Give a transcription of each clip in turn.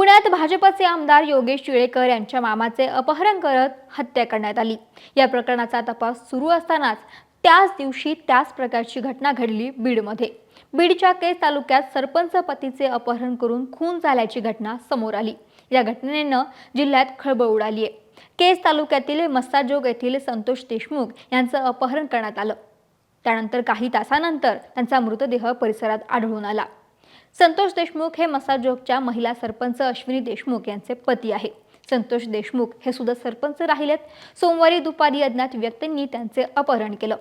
पुण्यात भाजपचे आमदार योगेश टिळेकर यांच्या मामाचे अपहरण करत हत्या करण्यात आली. या प्रकरणाचा तपास सुरू असतानाच त्याच दिवशी त्याच प्रकारची घटना घडली बीडमध्ये. बीडच्या केस तालुक्यात सरपंच पतीचे अपहरण करून खून झाल्याची घटना समोर आली. या घटनेनं जिल्ह्यात खळबळ उडाली आहे केस तालुक्यातील मस्साजोग येथील संतोष देशमुख यांचं अपहरण करण्यात आलं. त्यानंतर काही तासानंतर त्यांचा मृतदेह परिसरात आढळून आला. संतोष देशमुख हे मसाजोगच्या महिला सरपंच अश्विनी देशमुख यांचे पती आहे संतोष देशमुख हे सुद्धा सरपंच राहिलेत. सोमवारी दुपारी अज्ञात व्यक्तींनी त्यांचे अपहरण केलं.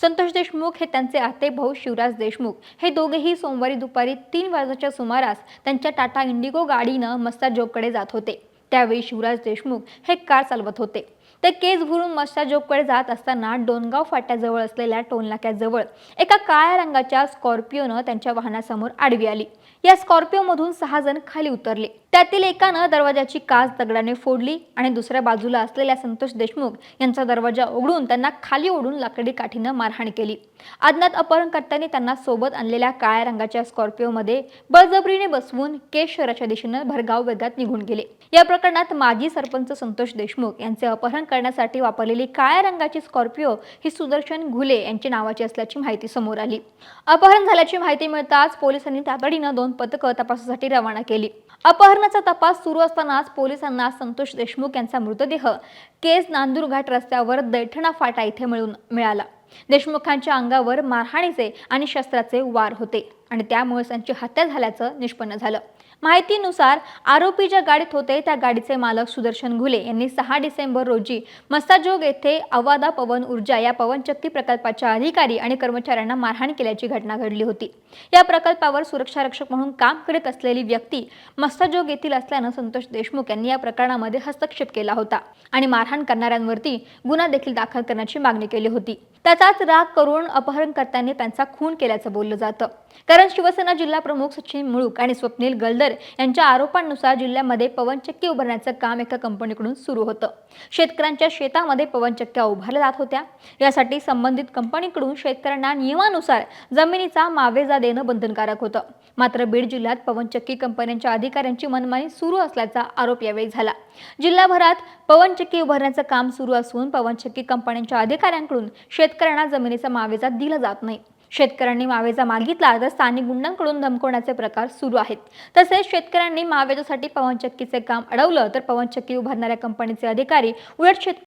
संतोष देशमुख हे त्यांचे आते भाऊ शिवराज देशमुख. हे दोघेही सोमवारी दुपारी तीन वाजताच्या सुमारास त्यांच्या टाटा इंडिगो गाडीनं मस्ताजोगकडे जात होते. त्यावेळी शिवराज देशमुख हे कार चालवत होते. ते केस भरून मस्साजोगकडे जात असताना डोनगाव फाट्याजवळ असलेल्या टोलनाक्याजवळ एका काळ्या रंगाच्या स्कॉर्पिओनं त्यांच्या वाहनासमोर आडवी आली. या स्कॉर्पिओमधून सहा जण खाली उतरले. त्यातील एकानं दरवाजाची काच दगडाने फोडली आणि दुसऱ्या बाजूला असलेल्या संतोष देशमुख यांचा दरवाजा उघडून त्यांना खाली ओढून लाकडी काठीनं मारहाण केली. अज्ञात अपहरणकर्त्यांनी त्यांना सोबत आणलेल्या काळ्या रंगाच्या स्कॉर्पिओमध्ये बळजबरीने बसवून केश शहराच्या दिशेनं भरगाव वेगात निघून गेले. या प्रकरणात माजी सरपंच संतोष देशमुख यांचे अपहरण करण्यासाठी वापरलेली काळ्या रंगाची स्कॉर्पिओ ही सुदर्शन घुले यांची नावाची असल्याची माहिती समोर आली. अपहरण झाल्याची माहिती मिळताच पोलिसांनी तातडीनं दोन पथकं तपासासाठी रवाना केली. अपहरणाचा तपास सुरू असतानाच पोलिसांना संतोष देशमुख यांचा मृतदेह केस नांदूर घाट रस्त्यावर दैठणा फाटा इथे मिळून मिळाला. देशमुखांच्या अंगावर मारहाणीचे आणि शस्त्राचे वार होते आणि त्यामुळे त्यांची हत्या झाल्याचं निष्पन्न झालं. माहितीनुसार आरोपी ज्या गाडीत होते त्या गाडीचे मालक सुदर्शन घुले यांनी सहा डिसेंबर रोजी मस्ताजोग येथे अवादा पवन ऊर्जा या पवनचक्की प्रकल्पाच्या अधिकारी आणि कर्मचाऱ्यांना मारहाण केल्याची घटना घडली होती. या प्रकल्पावर सुरक्षा रक्षक म्हणून काम करत असलेली व्यक्ती मस्ताजोग येथील असल्यानं संतोष देशमुख यांनी या प्रकरणामध्ये हस्तक्षेप केला होता आणि मारहाण करणाऱ्यांवरती गुन्हा देखील दाखल करण्याची मागणी केली होती. त्याचाच राग करून अपहरणकर्त्यांनी त्यांचा खून केल्याचं बोललं जातं. कारण शिवसेना जिल्हा प्रमुख सचिन मुळूक आणि स्वप्नील गलदर यांच्या आरोपांनुसार जिल्ह्यामध्ये पवनचक्की उभारण्याचं काम एका कंपनीकडून सुरू होतं. शेतकऱ्यांच्या शेतामध्ये पवनचक्क्या उभारल्या जात होत्या. यासाठी संबंधित कंपनीकडून शेतकऱ्यांना नियमानुसार जमिनीचा मावेजा देणं बंधनकारक होतं. मात्र बीड जिल्ह्यात पवनचक्की कंपन्यांच्या अधिकाऱ्यांची मनमानी सुरू असल्याचा आरोप यावेळी झाला. जिल्हाभरात पवनचक्की उभारण्याचं काम सुरू असून पवनचक्की कंपन्यांच्या अधिकाऱ्यांकडून शेतकऱ्यांना जमिनीचा मावेजा दिला जात नाही. शेतकऱ्यांनी मावेजा मागितला तर स्थानिक गुंडांकडून धमकवण्याचे प्रकार सुरू आहेत. तसेच शेतकऱ्यांनी मावेजासाठी पवनचक्कीचे काम अडवलं तर पवनचक्की उभारणाऱ्या कंपनीचे अधिकारी उलट शेतकरी